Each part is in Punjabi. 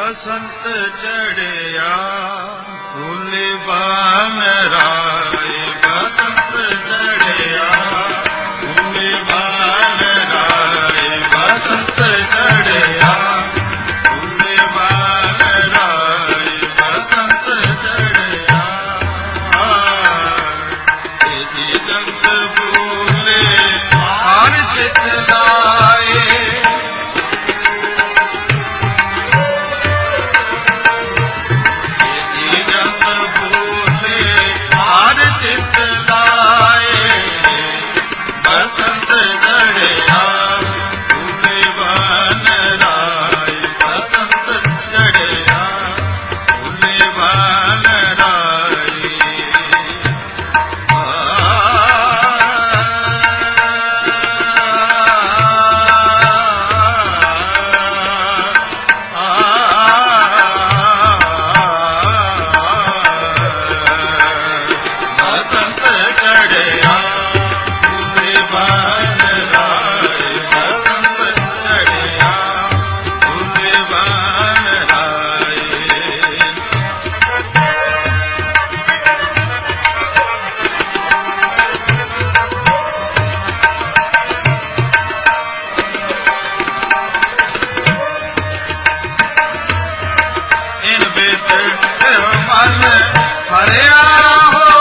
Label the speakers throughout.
Speaker 1: ਬਸੰਤ ਚੜਿਆ, ਫੁੱਲ ਬਨ ਰਾਏ। ਬਸੰਤ ਚੜਿਆ, ਫੁੱਲ ਬਨ ਰਾਏ। ਬਸੰਤ ਚੜਿਆ, ਫੁੱਲ ਬਨ ਰਾਏ। ਬਸੰਤ ਚੜਿਆ ਤੇਰੀ ਜੰਤ ਬੋਲੇ, ਹਰ ਚਿਤ ਲਾਏ। ਮਨ ਹਰਿਆ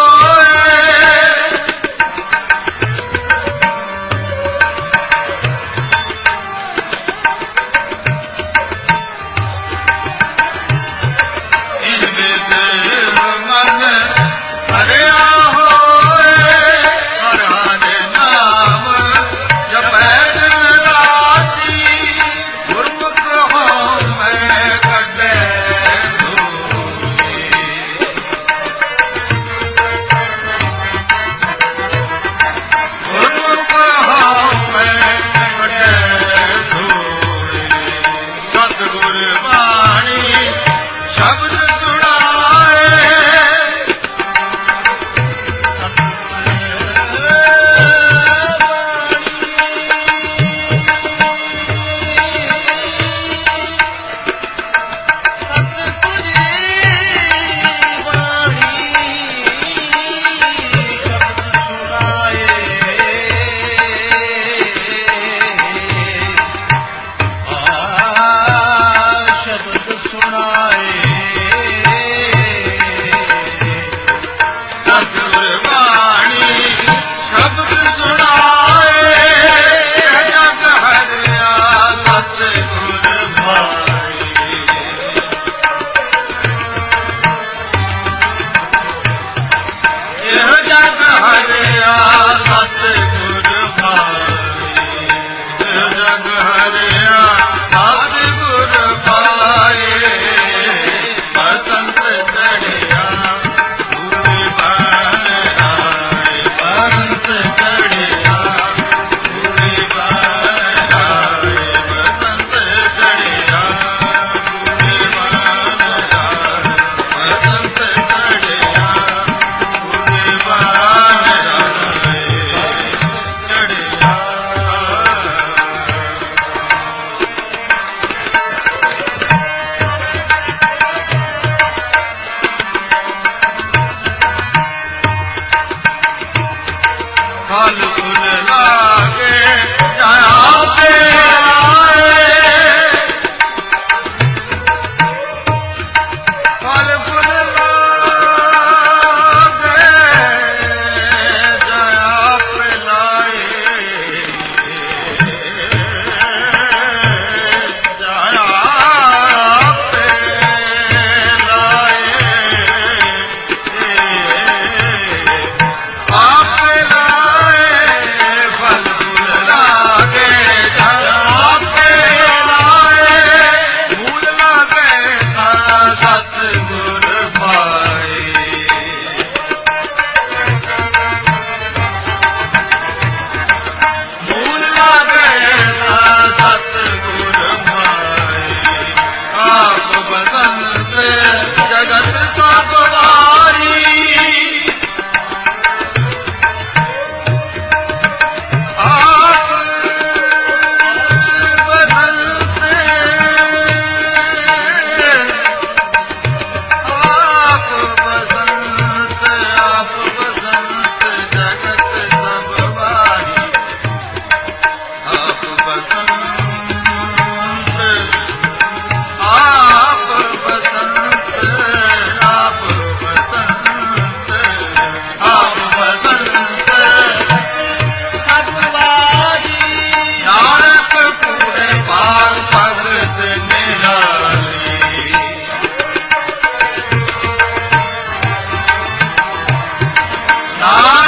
Speaker 1: 아.